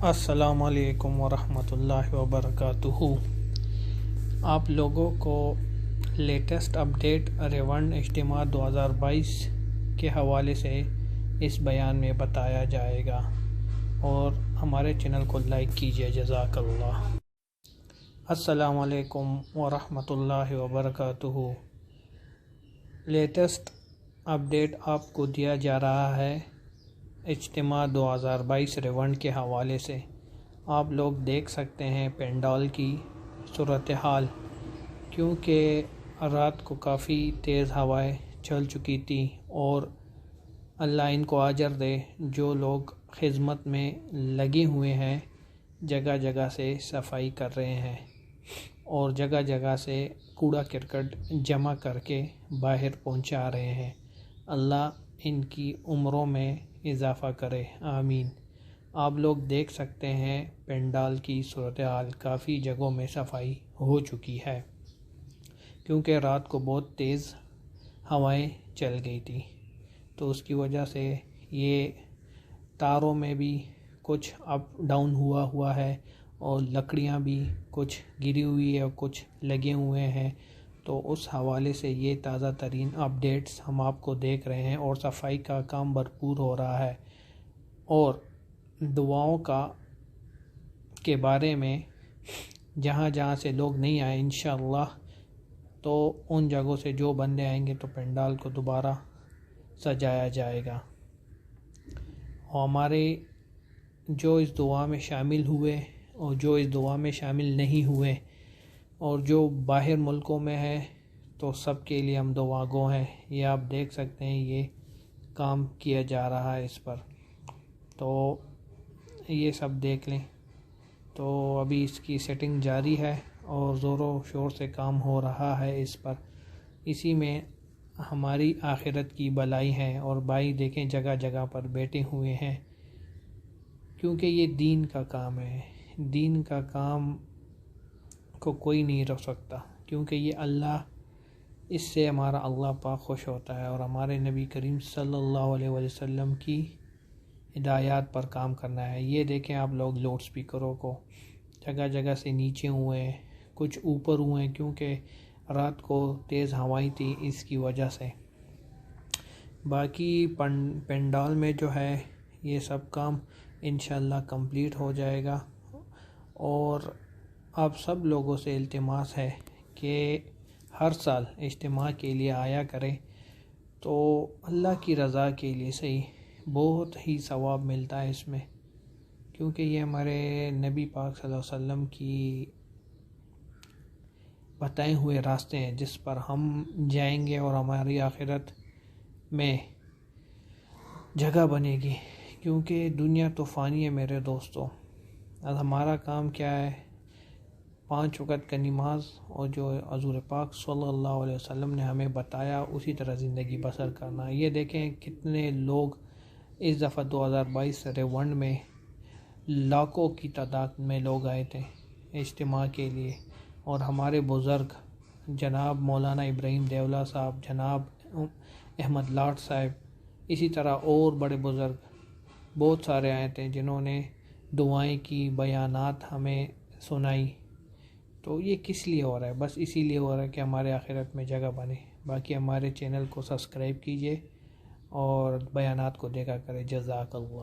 असलकम वरहमतुल्लाहि वबरकातुहू। आप लोगों को लेटेस्ट अपडेट रेवन इज्तम 2022 के हवाले से इस बयान में बताया जाएगा और हमारे चैनल को लाइक कीजिए जजाकल्ला असलकम वरहमतुल्लाहि वबरकातुहू। लेटेस्ट अपडेट आपको दिया जा रहा है इज्तम 2022 रेवन के हवाले से। आप लोग देख सकते हैं पेंडाल की सूरत हाल क्योंकि रात को काफ़ी तेज़ हवाएँ चल चुकी थी और अल्लाह इनको आजर दे जो लोग खिदमत में लगे हुए हैं जगह जगह से सफ़ाई कर रहे हैं और जगह जगह से कूड़ा करकट जमा करके बाहर पहुँचा रहे हैं। अल्लाह इनकी उम्रों में इजाफ़ा करे। आमीन। आप लोग देख सकते हैं, पंडाल की सूरत हाल काफ़ी जगहों में सफ़ाई हो चुकी है, क्योंकि रात को बहुत तेज़ हवाएँ चल गई थी। तो उसकी वजह से ये तारों में भी कुछ अप डाउन हुआ हुआ है और लकड़ियाँ भी कुछ गिरी हुई है और कुछ लगे हुए हैं। तो उस हवाले से ये ताज़ा तरीन अपडेट्स हम आपको देख रहे हैं और सफ़ाई का काम भरपूर हो रहा है। और दुआओं का, के बारे में जहाँ जहाँ से लोग नहीं आए इन तो उन जगहों से जो बंदे आएँगे तो पंडाल को दोबारा सजाया जाएगा। और हमारे जो इस दुआ में शामिल हुए और जो इस दुआ में शामिल नहीं हुए और जो बाहर मुल्कों में है तो सब के लिए हम दो आगो हैं। ये आप देख सकते हैं, ये काम किया जा रहा है इस पर। तो ये सब देख लें। तो अभी इसकी सेटिंग जारी है और ज़ोरों शोर से काम हो रहा है इस पर। इसी में हमारी आखिरत की भलाई है और भाई देखें जगह जगह पर बैठे हुए हैं। क्योंकि ये दीन का काम है। दीन का काम को कोई नहीं रख सकता, क्योंकि ये अल्लाह, इससे हमारा अल्लाह पाक खुश होता है और हमारे नबी करीम सल्लल्लाहु अलैहि वसल्लम की हिदायत पर काम करना है। ये देखें आप लोग लाउड स्पीकरों को जगह जगह से नीचे हुए हैं कुछ ऊपर हुए हैं क्योंकि रात को तेज़ हवाई थी इसकी वजह से। बाकी पंडाल में जो है, ये सब काम इन कंप्लीट हो जाएगा और आप सब लोगों से इल्तमास है कि हर साल इज्तम के लिए आया करें। तो अल्लाह की रज़ा के लिए सही, बहुत ही सवाब मिलता है इसमें। क्योंकि ये हमारे नबी पाक सल्लल्लाहु अलैहि वसल्लम की बताए हुए रास्ते हैं, जिस पर हम जाएँगे और हमारी आखिरत में जगह बनेगी। क्योंकि दुनिया तो फ़ानी है मेरे दोस्तों। अब हमारा काम क्या है? पाँच वक़्त का नमाज़ और जो हजूर पाक सल्लल्लाहु अलैहि वसल्लम ने हमें बताया, उसी तरह ज़िंदगी बसर करना। ये देखें कितने लोग इस दफ़ा 2022 रेवन में लाखों की तादाद में लोग आए थे इज्तम के लिए। और हमारे बुज़ुर्ग जनाब मौलाना इब्राहिम देवला साहब, जनाब अहमद लाट साहब, इसी तरह और बड़े बुज़ुर्ग बहुत सारे आए थे जिन्होंने दुआएँ की, बयानात हमें सुनाई। तो ये किस लिए हो रहा है? बस इसीलिए हो रहा है कि हमारे आखिरत में जगह बने। बाकी हमारे चैनल को सब्सक्राइब कीजिए और बयानात को देखा करें। जजाकल्ला